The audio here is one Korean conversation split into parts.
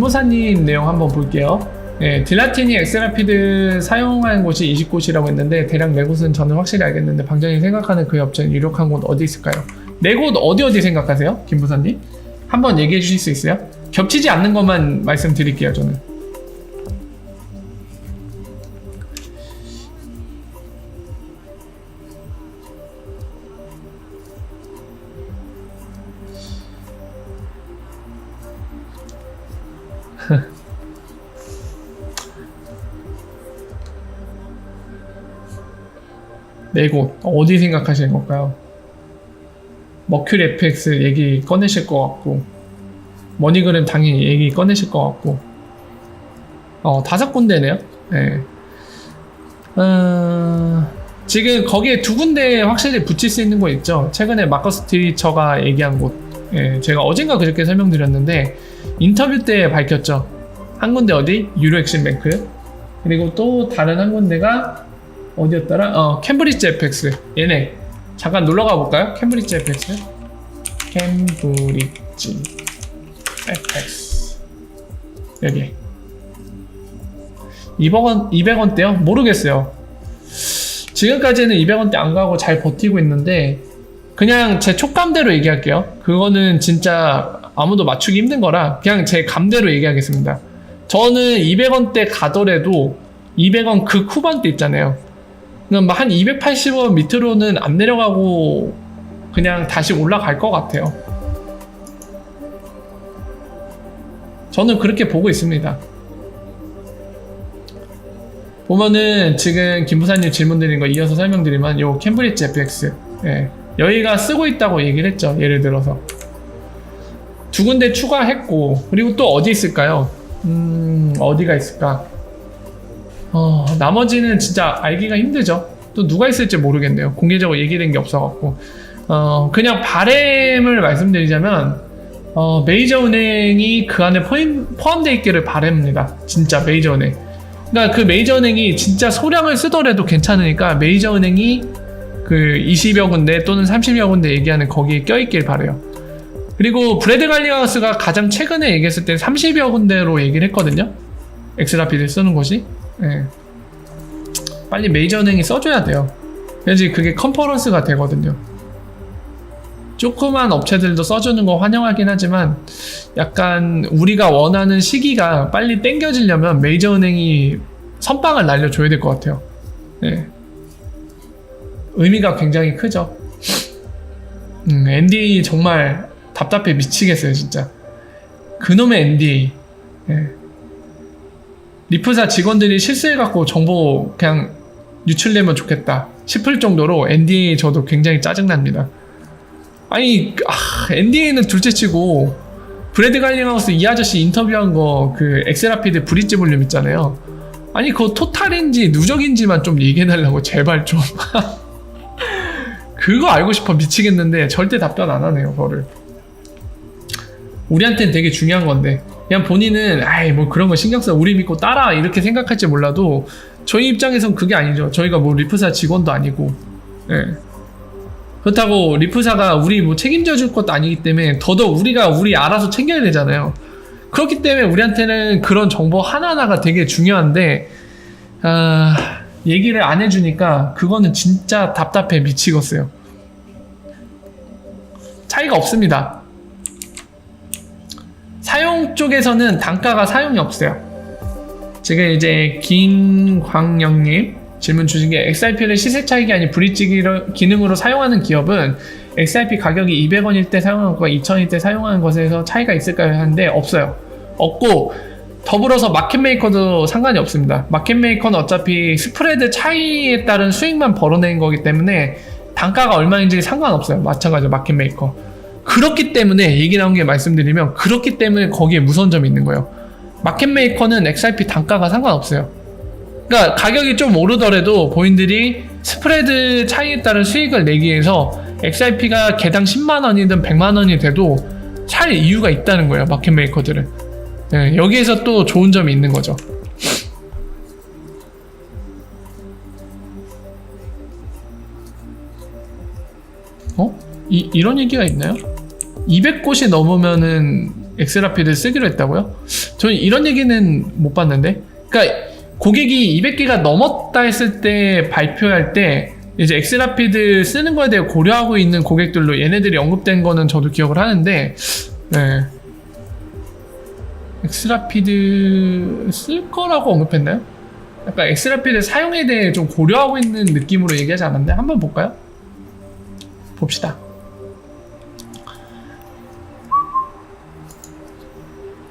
김보사님 내용 한번 볼게요. 예, 딜라티니 엑스라피드 사용한 곳이 20곳이라고 했는데 대략 네 곳은 저는 확실히 알겠는데 방장이 생각하는 그 업체는 유력한 곳 어디 있을까요? 네 곳 어디 어디 생각하세요? 김보사님? 한번 얘기해 주실 수 있어요? 겹치지 않는 것만 말씀드릴게요 저는. 네 곳 어디 생각하시는 걸까요? 머큐리 FX 얘기 꺼내실 것 같고 머니그램 당연히 얘기 꺼내실 것 같고 어 다섯 군데네요. 네. 어, 지금 거기에 두 군데 확실히 붙일 수 있는 거 있죠. 최근에 마커스 티처가 얘기한 곳. 예, 제가 어젠가 그렇게 설명드렸는데 인터뷰 때 밝혔죠. 한 군데 어디? 유로엑신뱅크. 그리고 또 다른 한 군데가 어디였더라? 어, 캠브리지 FX. 얘네. 잠깐 놀러 가 볼까요? 캠브리지 FX. 캠브리지 FX. 여기. 200원, 200원대요? 모르겠어요. 지금까지는 200원대 안 가고 잘 버티고 있는데, 그냥 제 촉감대로 얘기할게요. 그거는 진짜 아무도 맞추기 힘든 거라, 그냥 제 감대로 얘기하겠습니다. 저는 200원대 가더라도 200원 그 후반대 있잖아요. 그럼 한 280원 밑으로는 안 내려가고 그냥 다시 올라갈 것 같아요. 저는 그렇게 보고 있습니다. 보면은 지금 김 부사님 질문 드린 거 이어서 설명드리면 요 캠브리지 FX 예, 여기가 쓰고 있다고 얘기를 했죠. 예를 들어서 두 군데 추가했고 그리고 또 어디 있을까요? 음 어디가 있을까? 어, 나머지는 진짜 알기가 힘들죠. 또 누가 있을지 모르겠네요. 공개적으로 얘기된 게 없어갖고. 어, 그냥 바램을 말씀드리자면, 어, 메이저 은행이 그 안에 포함, 포함되어 있기를 바랍니다. 진짜 메이저 은행. 그러니까 그 메이저 은행이 진짜 소량을 쓰더라도 괜찮으니까 메이저 은행이 그 20여 군데 또는 30여 군데 얘기하는 거기에 껴있길 바래요. 그리고 브래드 갈리하우스가 가장 최근에 얘기했을 때 30여 군데로 얘기를 했거든요. 엑스라피드 쓰는 곳이. 예. 빨리 메이저 은행이 써줘야 돼요. 그래야지 그게 컨퍼런스가 되거든요. 조그만 업체들도 써주는 거 환영하긴 하지만 약간 우리가 원하는 시기가 빨리 땡겨지려면 메이저 은행이 선빵을 날려줘야 될 것 같아요. 예. 의미가 굉장히 크죠. 음, NDA 정말 답답해 미치겠어요, 진짜. 그놈의 NDA. 예. 리프사 직원들이 실수해 갖고 정보 그냥 유출되면 좋겠다 싶을 정도로 NDA 저도 굉장히 짜증납니다. 아니, 아, NDA는 둘째치고 브래드 갈링하우스 이 아저씨 인터뷰한 거 그 엑셀라피드 브릿지 볼륨 있잖아요. 아니 그거 토탈인지 누적인지만 좀 얘기해달라고 제발 좀. 그거 알고 싶어 미치겠는데 절대 답변 안 하네요 그거를. 우리한테는 되게 중요한 건데. 그냥 본인은 아이 뭐 그런 거 신경 써. 우리 믿고 따라. 이렇게 생각할지 몰라도 저희 입장에선 그게 아니죠. 저희가 뭐 리프사 직원도 아니고. 예. 그렇다고 리프사가 우리 뭐 책임져 줄 것도 아니기 때문에 더더욱 우리가 우리 알아서 챙겨야 되잖아요. 그렇기 때문에 우리한테는 그런 정보 하나하나가 되게 중요한데 아, 얘기를 안 해주니까 그거는 진짜 답답해 미치겠어요. 차이가 없습니다 사용 쪽에서는 단가가 사용이 없어요. 지금 이제 김광영님 질문 주신 게 XRP를 시세 차익이 아닌 브릿지 기능으로 사용하는 기업은 XRP 가격이 200원일 때 사용하는 것과 2000원일 때 사용하는 것에서 차이가 있을까요? 하는데 없어요. 없고 더불어서 마켓메이커도 상관이 없습니다. 마켓메이커는 어차피 스프레드 차이에 따른 수익만 벌어내는 거기 때문에 단가가 얼마인지 상관없어요. 마찬가지로 마켓메이커. 그렇기 때문에 얘기 나온 게 말씀드리면 그렇기 때문에 거기에 무서운 점이 있는 거예요. 마켓 메이커는 XRP 단가가 상관없어요. 그러니까 가격이 좀 오르더라도 본인들이 스프레드 차이에 따른 수익을 내기 위해서 XRP가 개당 10만 원이든 100만 원이 돼도 살 이유가 있다는 거예요. 마켓 메이커들은. 예, 여기에서 또 좋은 점이 있는 거죠. 어? 이, 이런 얘기가 있나요? 200곳이 넘으면은 엑스라피드 쓰기로 했다고요? 저는 이런 얘기는 못 봤는데. 그러니까 고객이 200개가 넘었다 했을 때 발표할 때 이제 엑스라피드 쓰는 거에 대해 고려하고 있는 고객들로 얘네들이 언급된 거는 저도 기억을 하는데, 네. 엑스라피드 쓸 거라고 언급했나요? 약간 엑스라피드 사용에 대해 좀 고려하고 있는 느낌으로 얘기하지 않았나요? 한번 볼까요? 봅시다.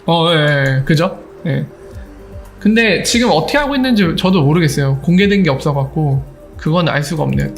어, 예, 예, 그죠? 예. 근데 지금 어떻게 하고 있는지 저도 모르겠어요. 공개된 게 없어갖고 그건 알 수가 없네요.